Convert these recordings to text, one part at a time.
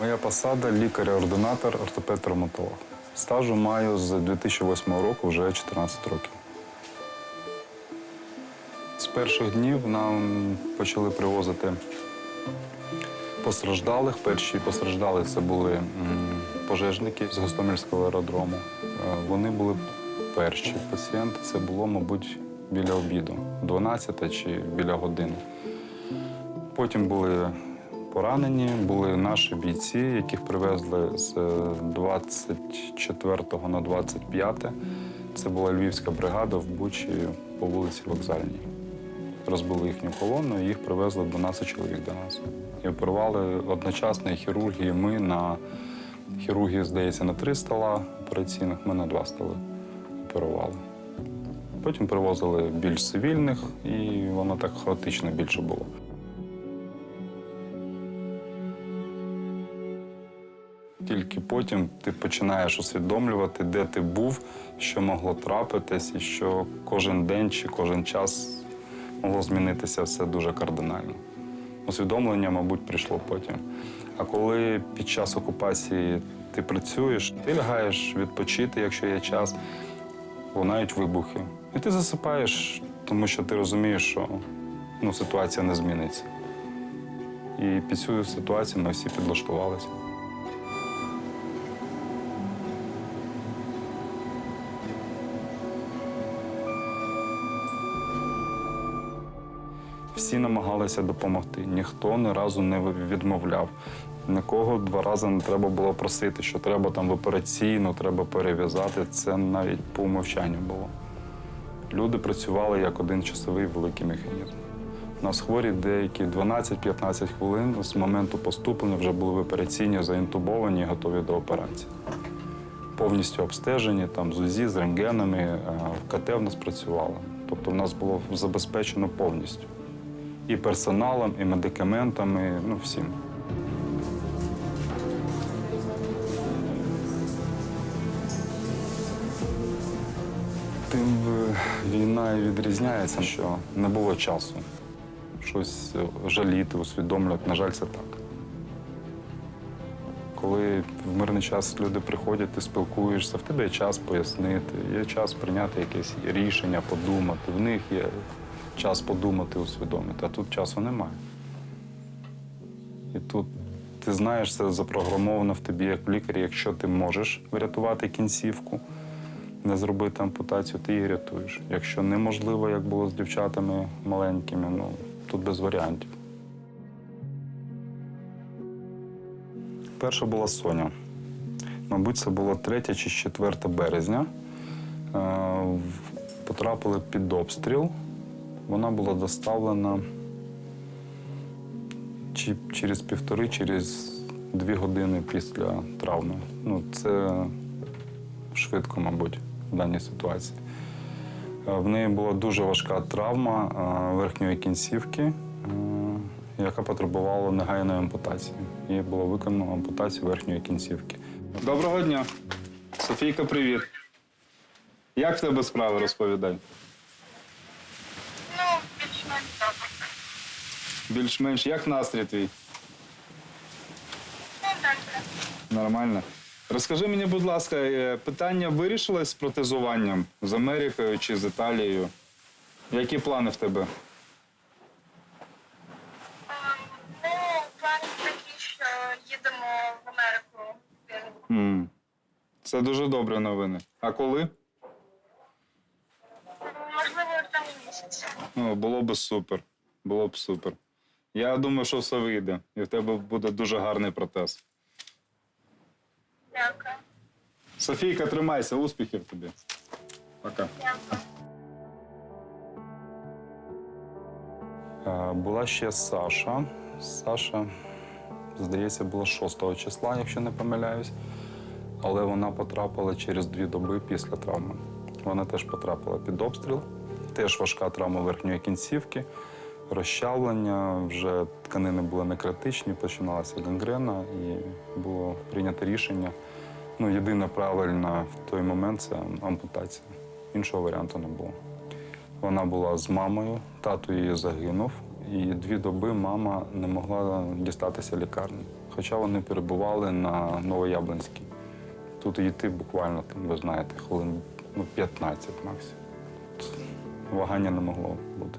Моя посада лікар-ординатор, ортопед-травматолог. Стажу маю з 2008 року вже 14 років. З перших днів нам почали привозити постраждалих. Перші постраждали це були пожежники з Гостомельського аеродрому. Е, Вони були перші пацієнти. Це було, мабуть, біля обіду, 12 чи біля години. Потім були поранені, були наші бійці, яких привезли з 24 на 25. Це була львівська бригада в Бучі по вулиці Вокзальній. Розбили їхню колону і їх привезли 12 чоловік до нас. І оперували одночасно хірургії. Ми на хірургії, здається, на три стола операційних, ми на два столи оперували. Потім привозили більш цивільних, і воно так хаотично більше було. Тільки потім ти починаєш усвідомлювати, де ти був, що могло трапитись, і що кожен день чи кожен час могло змінитися все дуже кардинально. Усвідомлення, мабуть, прийшло потім. А коли під час окупації ти працюєш, ти лягаєш відпочити, якщо є час, лунають вибухи. І ти засипаєш, тому що ти розумієш, що ну, ситуація не зміниться. І під цю ситуацію ми всі підлаштувалися. Всі намагалися допомогти. Ніхто ні разу не відмовляв. Нікого два рази не треба було просити, що треба там в операційну, треба перев'язати. Це навіть по умовчанню було. Люди працювали як один часовий великий механізм. У нас хворі деякі 12-15 хвилин з моменту поступлення вже були в операційні, заінтубовані і готові до операції. Повністю обстежені, там з УЗІ, з рентгенами, е, КТ в нас працювало. Тобто в нас було забезпечено повністю. І персоналом, і медикаментами, ну всім. Тим е, війна і відрізняється, що не було часу щось е, жаліти, усвідомлювати. На жаль, це так. Коли в мирний час люди приходять, ти спілкуєшся, в тебе є час пояснити, є час прийняти якесь рішення, подумати. В них є час подумати, усвідомити, а тут часу немає. І тут ти знаєш, це запрограмовано в тобі як в лікарі, якщо ти можеш врятувати кінцівку, не зробити ампутацію, ти її рятуєш. Якщо неможливо, як було з дівчатами маленькими, ну тут без варіантів. Перша була Соня. Мабуть, це було 3 чи 4 березня. Е, Потрапили під обстріл. Вона була доставлена чи через півтори, через дві години після травми. Ну, це швидко, мабуть, в даній ситуації. Е, В неї була дуже важка травма е, верхньої кінцівки, е, яка потребувала негайної ампутації. Їй було виконано ампутацію верхньої кінцівки. Доброго дня. Софійка, привіт. Як в тебе справи розповідай? Ну, більш-менш добре. Більш-менш як настрій твій? Нормально. Розкажи мені, будь ласка, е, питання вирішилось з протезуванням з Америкою чи з Італією? Які плани в тебе? Ем, Ну, плани такі, що їдемо в Америку. М. Це дуже добрі новини. А коли? Можливо, в цьому місяці. Ну, було б супер. Було б супер. Я думаю, що все вийде, і в тебе буде дуже гарний протез. Дякую. Софійка, тримайся, успіхів тобі. Пока. Дякую. Е, Була ще Саша. Саша, здається, була 6 числа, якщо не помиляюсь. Але вона потрапила через дві доби після травми. Вона теж потрапила під обстріл. Теж важка травма верхньої кінцівки, розчавлення, вже тканини були не критичні, починалася гангрена і було прийнято рішення. Ну, єдине правильне в той момент це ампутація. Іншого варіанту не було. Вона була з мамою, тато її загинув, і дві доби мама не могла дістатися лікарні. Хоча вони перебували на Новояблинській. Тут йти буквально, там, ви знаєте, хвилин ну, 15 максимум. Вагання не могло бути.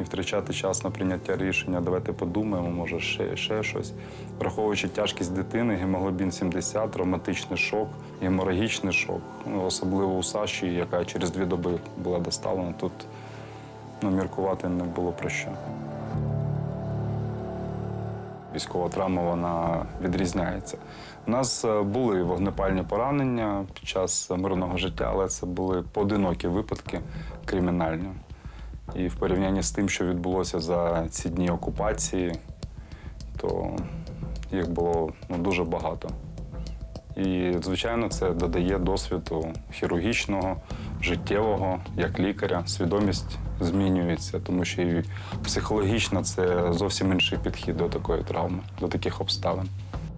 І втрачати час на прийняття рішення, давайте подумаємо, може ще, ще щось. Враховуючи тяжкість дитини, гемоглобін 70, травматичний шок, геморагічний шок, ну, особливо у Саші, яка через дві доби була доставлена, тут ну, міркувати не було про що. Військова травма вона відрізняється. У нас е, були вогнепальні поранення під час мирного життя, але це були поодинокі випадки кримінальні. І в порівнянні з тим, що відбулося за ці дні окупації, то їх було ну, дуже багато. І, звичайно, це додає досвіду хірургічного, життєвого, як лікаря. Свідомість змінюється, тому що і психологічно це зовсім інший підхід до такої травми, до таких обставин.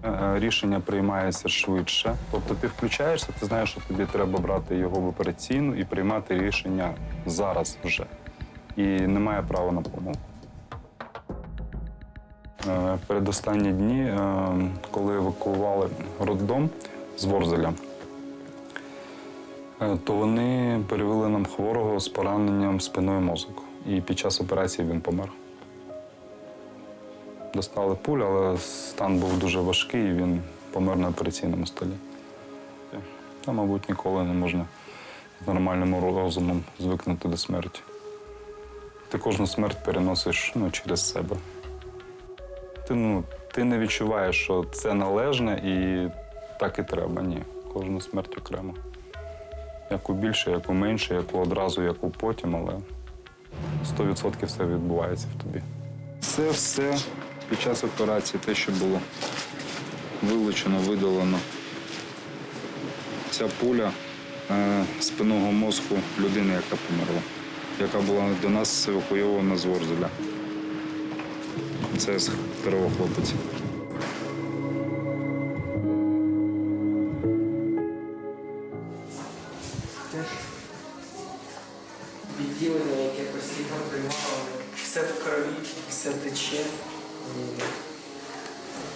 Е, Рішення приймається швидше. Тобто ти включаєшся, ти знаєш, що тобі треба брати його в операційну і приймати рішення зараз вже. І немає права на помилку. Е, Передостанні дні, е, коли евакуювали роддом з Ворзеля, е, то вони перевели нам хворого з пораненням спиною мозок. І під час операції він помер. Достали пулю, але стан був дуже важкий, і він помер на операційному столі. Та, мабуть, ніколи не можна нормальним розумом звикнути до смерті. Ти кожну смерть переносиш ну, через себе. Ти, ну, ти не відчуваєш, що це належне і так і треба. Ні. Кожну смерть окремо. Яку більше, яку менше, яку одразу, яку потім, але 100% все відбувається в тобі. Це все під час операції, те, що було вилучено, видалено. Ця пуля е, спинного мозку людини, яка померла, яка була до нас евакуйована з Ворзеля. Це хлопець. теж відділення, яке постійно приймало, все в крові, все тече.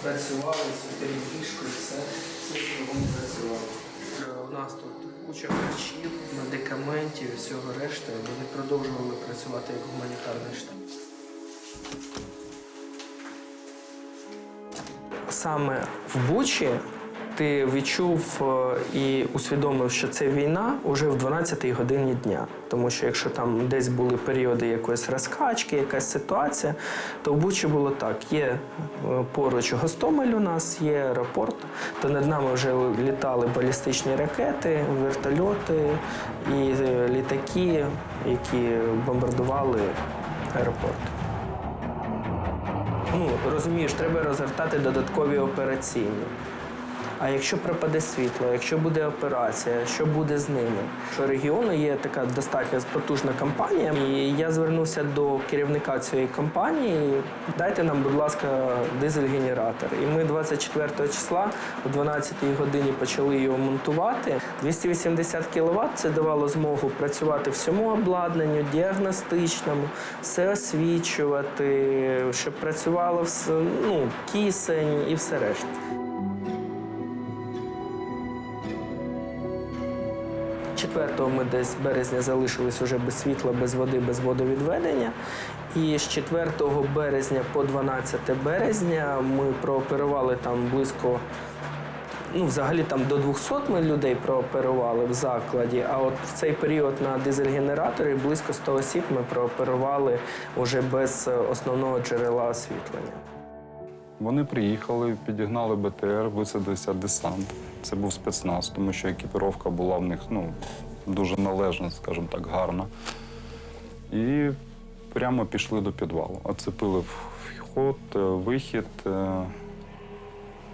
Працювали з ліжкою, все, все, що вони працювали. У нас тут куча харчів, медикаментів і всього решти. Вони продовжували працювати як гуманітарний штаб. Саме в Бучі ти відчув е, і усвідомив, що це війна уже в 12-й годині дня. Тому що якщо там десь були періоди якоїсь розкачки, якась ситуація, то в Бучі було так: є е, поруч Гостомель у нас, є аеропорт, то над нами вже літали балістичні ракети, вертольоти і е, літаки, які бомбардували аеропорт. Ну, розумієш, треба розгортати додаткові операційні. А якщо пропаде світло, якщо буде операція, що буде з ними? Що регіону є така достатньо потужна компанія, і я звернувся до керівника цієї компанії. Дайте нам, будь ласка, дизель-генератор. І ми 24 числа о 12 годині почали його монтувати. 280 кВт це давало змогу працювати всьому обладнанню, діагностичному, все освічувати, щоб працювало все, ну, кисень і все решта. 4 ми десь березня залишились уже без світла, без води, без водовідведення. І з 4 березня по 12 березня ми прооперували там близько. Ну, взагалі там до 200 ми людей прооперували в закладі, а от в цей період на дизель-генераторі близько 100 осіб ми прооперували вже без е, основного джерела освітлення. Вони приїхали, підігнали БТР, висадився десант. Це був спецназ, тому що екіпіровка була в них ну, дуже належна, скажімо так, гарна. І прямо пішли до підвалу. Оцепили вход, е, вихід. е,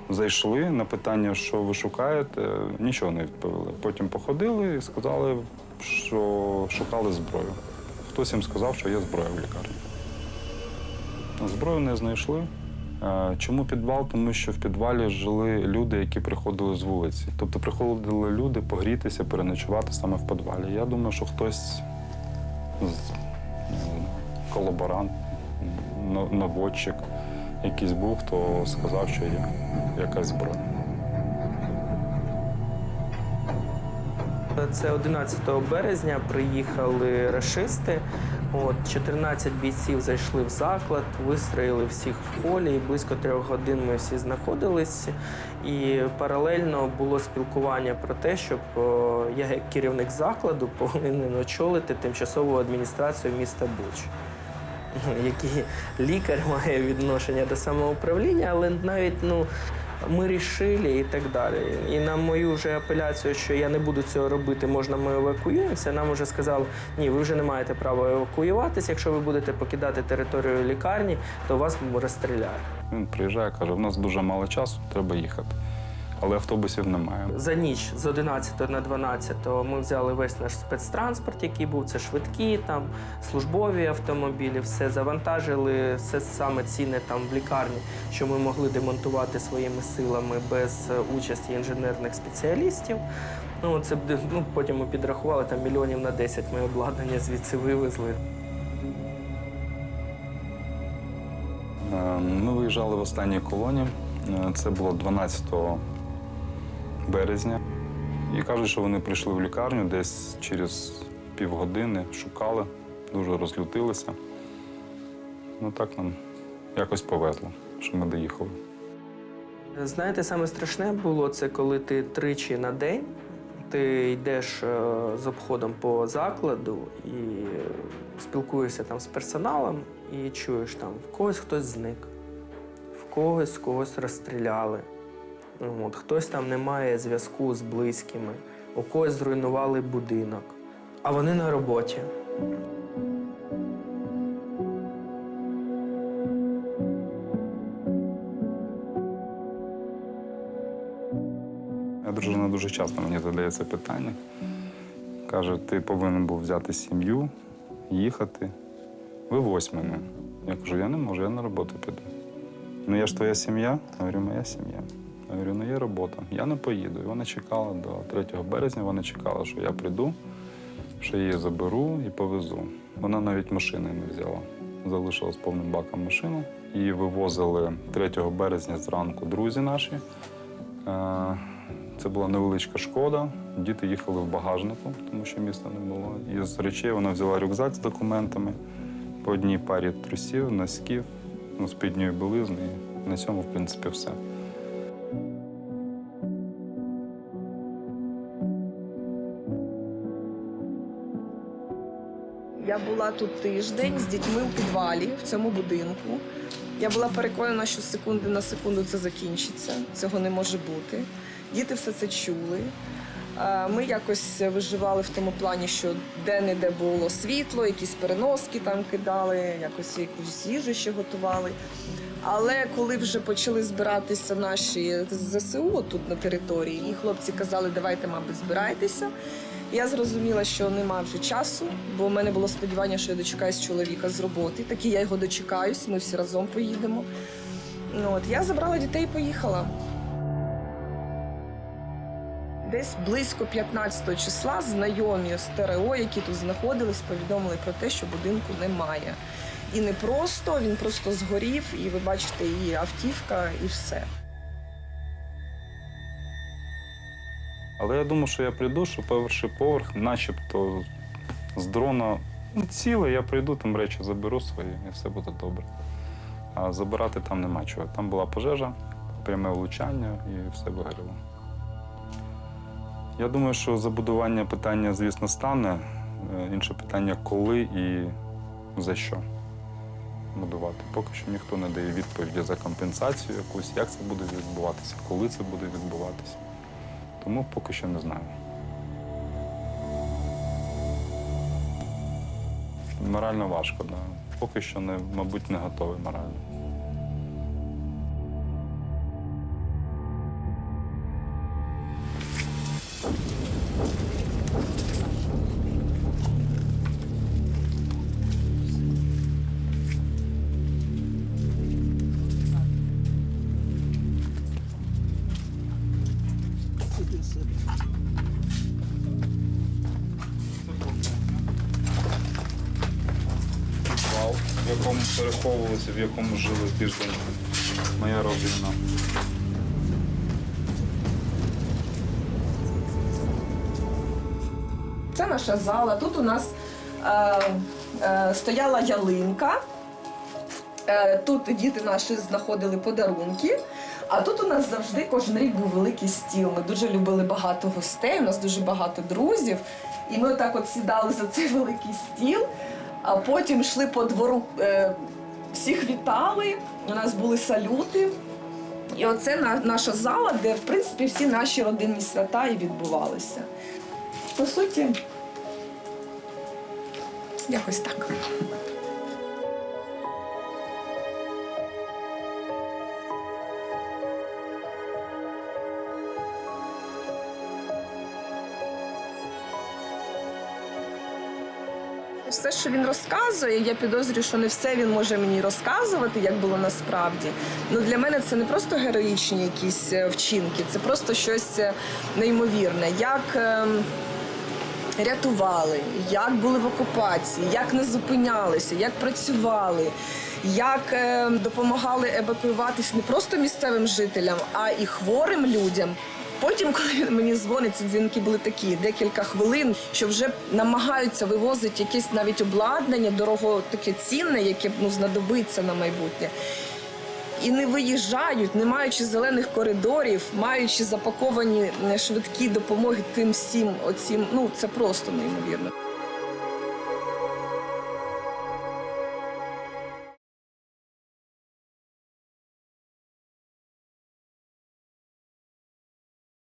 Зайшли на питання, що ви шукаєте, нічого не відповіли. Потім походили і сказали, що шукали зброю. Хтось їм сказав, що є зброя в лікарні. Зброю не знайшли. Е, Чому підвал? Тому що в підвалі жили люди, які приходили з вулиці. Тобто приходили люди погрітися, переночувати саме в підвалі. Я думаю, що хтось з колаборант, наводчик якийсь був, хто сказав, що є якась зброя. Це 11 березня приїхали рашисти. От 14 бійців зайшли в заклад, вистроїли всіх в холі. І близько трьох годин ми всі знаходились. І паралельно було спілкування про те, щоб я, як керівник закладу, повинен очолити тимчасову адміністрацію міста Буч. Який лікар має відношення до самоуправління, але навіть ну. Ми рішили і так далі. І на мою вже апеляцію, що я не буду цього робити, можна ми евакуюємося. Нам вже сказали, ні, ви вже не маєте права евакуюватися. Якщо ви будете покидати територію лікарні, то вас розстріляють. Він приїжджає, каже: у нас дуже мало часу, треба їхати. Але автобусів немає. За ніч з 11 на 12 ми взяли весь наш спецтранспорт, який був. Це швидкі, там службові автомобілі, все завантажили, все саме цінне там в лікарні, що ми могли демонтувати своїми силами без е, участі інженерних спеціалістів. Ну, це ну, потім ми підрахували там мільйонів на 10 ми обладнання звідси вивезли. Е, Ми виїжджали в останній колоні. Е, Це було 12 березня. І кажуть, що вони прийшли в лікарню десь через півгодини, шукали, дуже розлютилися. Ну так нам якось повезло, що ми доїхали. Знаєте, саме страшне було це, коли ти тричі на день ти йдеш е, з обходом по закладу і спілкуєшся там з персоналом і чуєш там в когось хтось зник, в когось когось розстріляли. От, хтось там не має зв'язку з близькими, у когось зруйнували будинок, а вони на роботі. Я дружина дуже часто мені задає це питання. Каже, ти повинен був взяти сім'ю, їхати. Вивозь мене. Я кажу, я не можу, я на роботу піду. Ну я ж твоя сім'я? Говорю, моя сім'я. Я говорю, ну є робота. Я не поїду. І вона чекала до 3 березня, вона чекала, що я прийду, що її заберу і повезу. Вона навіть машини не взяла. Залишила з повним баком машину. Її вивозили 3 березня зранку друзі наші. Е, Це була невеличка шкода. Діти їхали в багажнику, тому що міста не було. І з речей вона взяла рюкзак з документами, по одній парі трусів, носків, ну, спідньої білизни. І на цьому, в принципі, все. Я була тут тиждень з дітьми у підвалі в цьому будинку. Я була переконана, що з секунди на секунду це закінчиться. Цього не може бути. Діти все це чули. Е, Ми якось виживали в тому плані, що де-не-де було світло, якісь переноски там кидали, якось якусь їжу ще готували. Але коли вже почали збиратися наші ЗСУ тут на території, і хлопці казали, давайте, мабуть, збирайтеся. Я зрозуміла, що нема вже часу, бо в мене було сподівання, що я дочекаюсь чоловіка з роботи. Так і я його дочекаюсь, ми всі разом поїдемо. Ну, от, я забрала дітей і поїхала. Десь близько 15 числа знайомі з ТРО, які тут знаходились, повідомили про те, що будинку немає. І не просто, він просто згорів, і ви бачите її автівка, і все. Але я думав, що я прийду, що перший поверх, начебто з дрона цілий, я прийду, там речі заберу свої, і все буде добре. А забирати там нема чого. Там була пожежа, пряме влучання і все вигоріло. Я думаю, що забудування питання, звісно, стане. Е, Інше питання, коли і за що будувати. Поки що ніхто не дає відповіді за компенсацію якусь, як це буде відбуватися, коли це буде відбуватися. Тому поки що не знаю. Морально важко. Да. Поки що не, мабуть, не готовий морально. Переховувалися, в якому жили тиждень моя родина. Це наша зала. Тут у нас е, е, стояла ялинка. Е, тут діти наші знаходили подарунки. А тут у нас завжди кожен рік був великий стіл. Ми дуже любили багато гостей, у нас дуже багато друзів. І ми отак от сідали за цей великий стіл, а потім йшли по двору, е, всіх вітали. У нас були салюти. І оце на- наша зала, де в принципі всі наші родинні свята і відбувалися. По суті, якось так. Все, що він розказує, я підозрюю, що не все він може мені розказувати, як було насправді. Ну для мене це не просто героїчні якісь е, вчинки, це просто щось е, неймовірне. Як ем, рятували, як були в окупації, як не зупинялися, як працювали, як е, допомагали евакуюватись не просто місцевим жителям, а і хворим людям. Потім, коли мені дзвонить, ці дзвінки були такі декілька хвилин, що вже намагаються вивозити якесь навіть обладнання, дорого таке цінне, яке ну, знадобиться на майбутнє. І не виїжджають, не маючи зелених коридорів, маючи запаковані е, швидкі допомоги тим всім, оцім, ну це просто неймовірно.